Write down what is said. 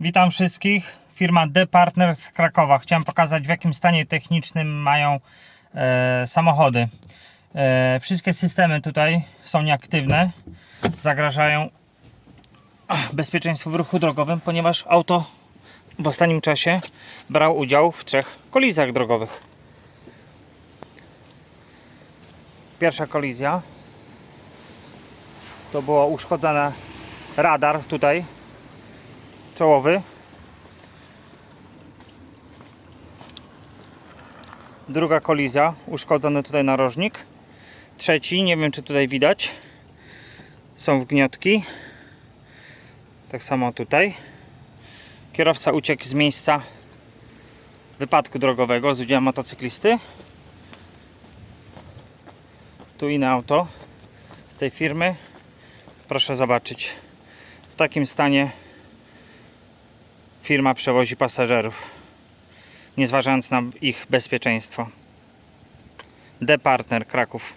Witam wszystkich. Firma D Partner z Krakowa. Chciałem pokazać w jakim stanie technicznym mają e, samochody. E, wszystkie systemy tutaj są nieaktywne. Zagrażają ach, bezpieczeństwu w ruchu drogowym, ponieważ auto w ostatnim czasie brał udział w trzech kolizjach drogowych. Pierwsza kolizja to było uszkodzony radar tutaj czołowy. Druga kolizja, uszkodzony tutaj narożnik. Trzeci, nie wiem czy tutaj widać, są wgniotki. Tak samo tutaj. Kierowca uciekł z miejsca wypadku drogowego z udziałem motocyklisty. Tu inne auto z tej firmy. Proszę zobaczyć. W takim stanie firma przewozi pasażerów, nie zważając na ich bezpieczeństwo. D Partner Kraków.